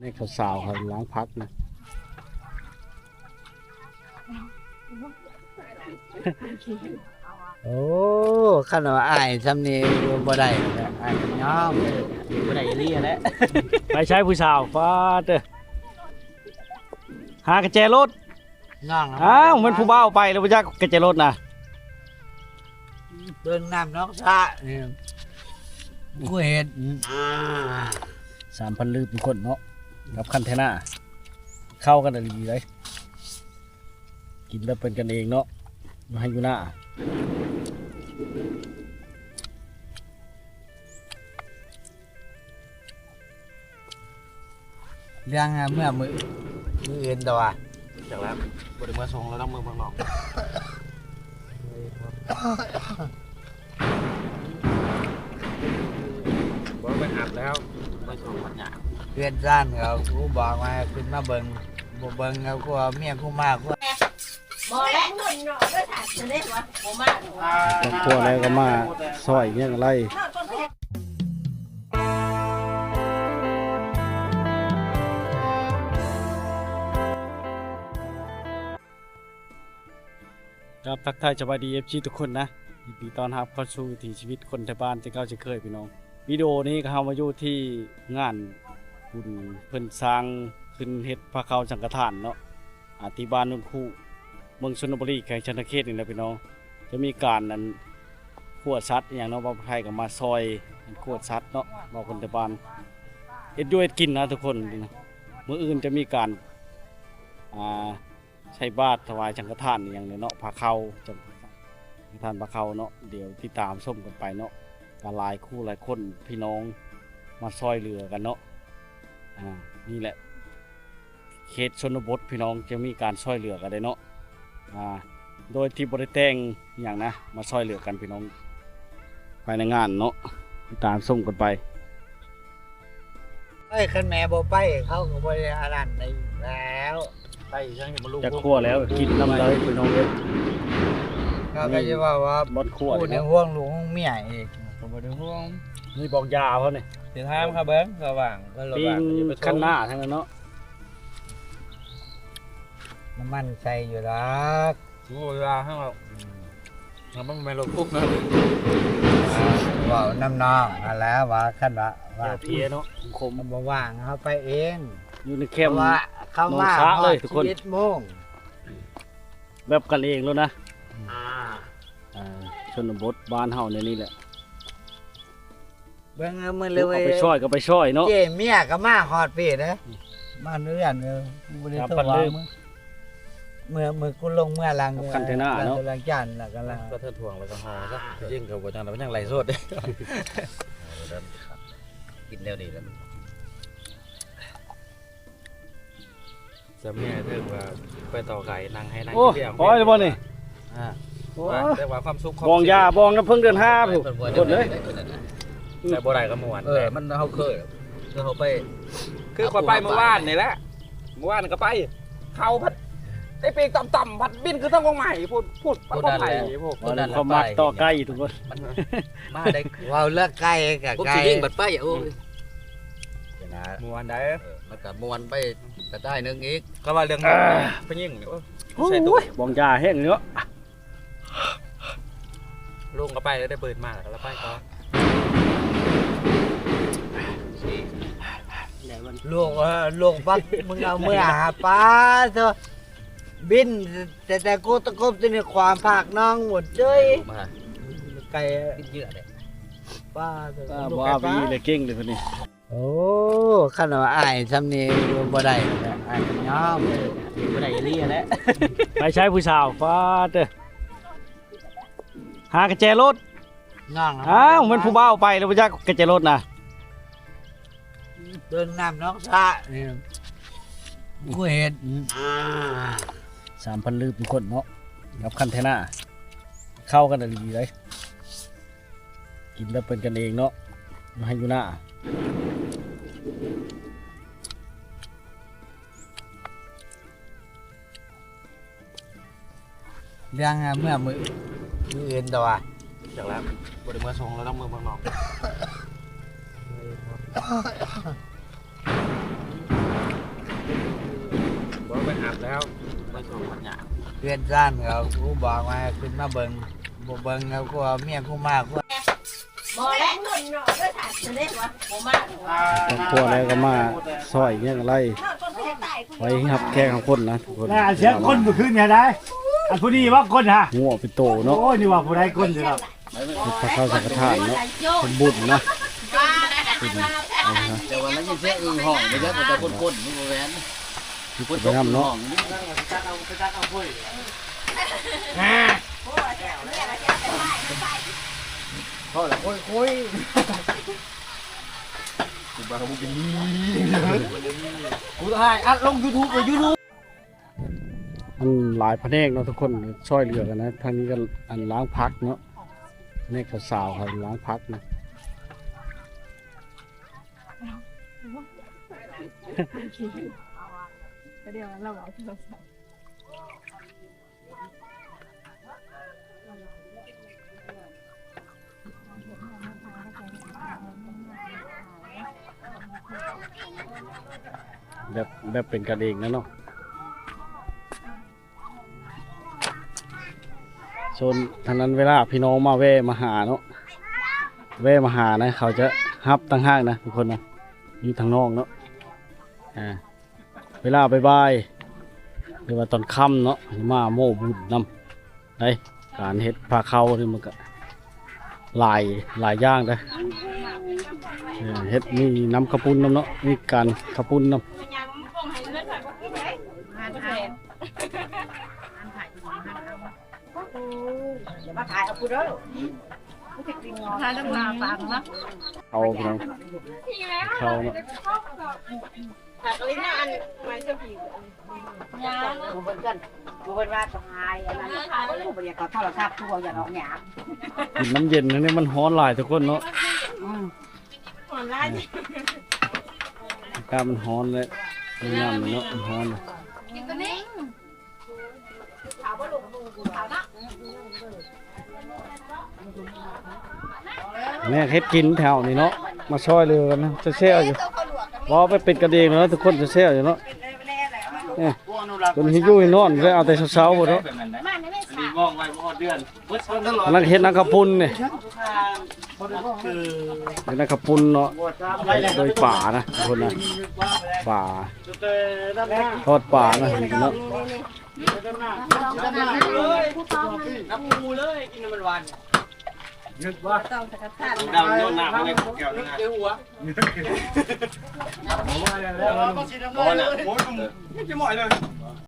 ในข้าวสาวครับล้างพักนะโอ้ขนมอายซำนี้บ่ได้แล้วอายมันยอมบ่ได้เรียแล้วไปใช้ผู้สาวฟาดเด้อหากระแจรถน้องอ้าวมันผู้บ่าวไปแล้วบ่จักกระแจรถนะเบิ่งน้ำน้องสะนี่กูเห็นสามพันลืบเป็นคนเนาะ กับคันเทน่าเข้ากันได้ดีเลยกินแล้วเป็นกันเองเนาะมาให้อยู่หน้าเรื่องเมื่อมือมืออื่นตัวจากแล้วบ่ได้มาส่งแล้วต้องมือบังนอกบ่ไปอาบแล้วไปส่งปัญญา เพื่อนซ่านเขากูบอกมาขึ้นมาเบิ่งบ่เบิ่งเขากูเอาเมียกูมากกูบ่แล้วเงินเนาะด้วยค่ะจะได้ว่าบ่มากหรอกว่าครอบครัวแล้วก็มาซอยเงี้ยอะไรเนาะต้นแท้ครับทักทายสวัสดีเอฟซีทุกคนนะยินดีต้อนรับเข้าสู่วิถีชีวิตคนไทยบ้านที่เก้าจะเคยพี่น้องวิดีโอนี้ก็เฮามาอยู่ที่งาน บุญเพิ่นสร้างขึ้นเฮ็ดพระเขาสังฆทานเนาะอาที่บ้านนุ่นคู่เมืองชนบุรีแขวงชนเขตนี่แหละพี่น้องจะมีการนั้นขวดซัดอย่างเนาะบาวไทยก็มาซอยขวดซัดเนาะบ่าวคนไทยบ้านเฮ็ดด้วยเฮ็ดกินนะทุกคนนะมื้ออื่นจะมีการใช้บาตรถวายสังฆทานอย่างเนาะพาเขาจังฆทานพาเขาเนาะเดี๋ยวติดตามส้มกันไปเนาะกหลายคู่หลายคนพี่น้องมาซอยเรือกันเนาะ อ่านี่แหละเขตชนบทพี่น้องจะมีการซอยเรือกันได้เนาะอ่าโดยที่บริแต่งอหย่างนะ มาซอยเรือกันพี่น้องภายในงานเนาะติดตามส้มกันไปเอ้ยคันแม่บ่ไปเขาก็บ่ได้อารันได้แล้วไปยังเห็นมาลูกจะคั่วแล้วกินน้ำเลยพี่น้องเอ้ยเขาก็จะว่าว่าบดคั่วพูดเลยในเนาะห่วงลูกห่วงเมียอีกก็ บ่ได้ห่วงนี่บอกยาเขาเนี่ยสิถามครับเบิ่งระหว่างก็ระหปิ้ว่างงจะไปส่งขั้นหน้าทั้งนั้นเนาะน้ำมันใส่อยู่ลักโอ้เวลาให้เราเรามันไม่ลงปุ๊บนะว่าน้ำน้องนั่นแหล้วว่าคันว่าว่าเพียเนาะคมมันบ่ว่างเขาไปเองอยู่ในเพเข้มราะว่าเขามาโดนช้าเลยทุกคน ชีวิตโมงแบบกันเองแล้วนะอ่าชนบทบ้านเฮาในนี่แหละ เบิ่งเอามือเลยเอาไปช่อยก็ไปช่อยเนาะเจเมียก็มาฮอดพี่นะมาเรื่อนเออบ่ได้ครับโทรปันว่าลืมเมื่อเมื่อกูลงเมื่อหลังครับคันเทน่าเนาะหลังจานแล้วก็ละก็เทิดทวงแล้วก็หอซะยิ่งเขาบ่จังแล้วมันยังไหลสดเด้กินแล้วดีแล้วจะแม่เรื่องว่าไปต่อไก่นางให้นางโอ้เดียวปล่อยเลยบ่นี่อ่าโอ้แต่ว่าความสุขบองยาบองน้ำพึ่งเดือนห้าผู้กดเลย แต่บ่ได้ก็ม่วนเออ มันเขาเคยคือเขาไป คือพอไปเมื่อวานนี่แหละเมื่อวานก็ไป เข้าพัดไอ้ปีกต่ำๆพัดบินคือต้องกองใหม่พูดพูดปัดกองใหม่พวกวันนั้นเขามักต่อใกล้ทุกคนมาได้ว้าวเลือกไก่กับผมไก่สิยิงบัดไปอะโอ้ยนะเมื่อวานได้เออมันกับมวนไปกระได้นึงอีกก็ว่าเรื่องนั้นไปยิ่งเดี๋ยวใส่ตู้โอ้ยบองยาแห้งเนาะลุงก็ไปแล้วได้เปิดมาแล้วไปก็ ลูกเออลูกปักมึงเอาเมื่อหาป้าเถอะบิน แต่แต่กูตะกบตัวนี้ความภาคน้องหมดเลยมาไก่คิดเยอะเลยป้าเถอะอ่าลูกบ่ไก่อาป้าวีเลยเก่งเลยคนนี้โอ้ขนมอายซำนี้บ่ได้แล้วอายมันยอมบ่ได้เรียแล้วไปใช้ผู้สาวฟาดเด้อหากระแจรถน้องอ้าวมันผู้บ่าวไปแล้วบ่จักกระแจรถนะ เบิ่งน้ำน้องสะนี่กูเห็นสามพันลืบเป็นคนเนาะกับคันเทน่าเข้ากันได้ดีเลยกินแล้วเป็นกันเองเนาะมาให้อยู่หน้าเรื่องเมื่อมือมืออื่นตัวจากแล้วบ่ได้มาส่งแล้วต้องมือบังนอก ไปหับแล้วเพื่อนซ่านเขากูบอกมาขึ้นมาเบิ่งบ่เบิ่งแล้วกูเอาเมียกูมากกูบ่แล้วเงินเนาะด้วยค่ะจะได้วะบ่มาครอบครัวแล้วก็มาซอยเนี่ยอะไรเนาะต้นเพชรตายกูไว้ครับแค่ของคนนะทุกคนน่าเสียงคนเมื่อคืนเนี่ยได้อันผู้นี้ว่าคนฮะงัวเป็นโตเนาะโอ้ยนี่ว่าผู้ใดคนสิครับพระเข้าสังฆทานเนาะเป็นบุญเนาะบุญเอาฮะแต่ว่ามันยังเสียอึ่งห้องไปแล้วมันจะคนๆมันบ่แม่น คิดไปนำเนาะกูถ่ายอัดลง YouTube ไป YouTube มันหลายแผนกเนาะทุกคนช่วยเหลือกันนะทางนี้ก็อันล้างพักเนาะแผนกสาวๆครับล้างพักนะ เดี๋ยวเราบอกที่เราแบบแบบเป็นกันเองนะเนาะส่วนทางนั้นเวลาพี่น้องมาแวะมาหาเนาะแวะมาหานะ เขาจะฮับตั้งห้างนะทุกคนนะอยู่ทางนอกเนาะอ่า เวลาบายบายหรือว่าตอนค่ำเนาะมาโม่บุญนำได้การเฮ็ดพาเข้านี่มันก็หลายหลายอย่างได้อเออเฮ็ดมีน้ำข้าวปุ้นน้ำเนาะมีการข้าวปุ้นน้ำยังป้องให้เงินผ่านกูไหมผ่านผ่านมาถ่ายเอากูเด้อถ่ายน้ำตาฟังนะ เอาพี่น้องเขาเนาะถ่ายลิ้นอันไม่ใช่ผียากูเบิ่งกันกูเบิ่งว่าสหายอันนั้นกูบ่อยากเอาโทรศัพท์กูอยากเอาหยาบกินน้ำเย็นนะเนี่ยมันฮ้อนหลายทุกคนเนาะหอนไล่อากาศมันฮ้อนเลยมันยามเนาะมันฮ้อนกินตัวนี้ถามว่าลูกมึงกูถามนะแม่เฮ็ดกินแถวนี้เนาะมาช่วยเรือกันนะจะแช่อยู่ ว่าไปเป็นกันเองเนาะทุกคนจะแช่อยู่เนาะเนี่ยคนที่อยู่ให้นอนก็เอาแต่เช้าๆหมดเนาะมาในแม่สาวมองไว้บ่ฮอเดือนนตลอดกเฮ็ดนักกระปุนเนี่ยนักกระปุนเนาะโดยป่านะทุกคนนะป่าทอดป่านะเห็นเนาะน้ำปูเลยกินน้ำมันหวาน ต้องสักท่านดำโดนหน้าไปในแก้วนึงนะหัวบ่น่ะโอ้ยจะหมอยเลย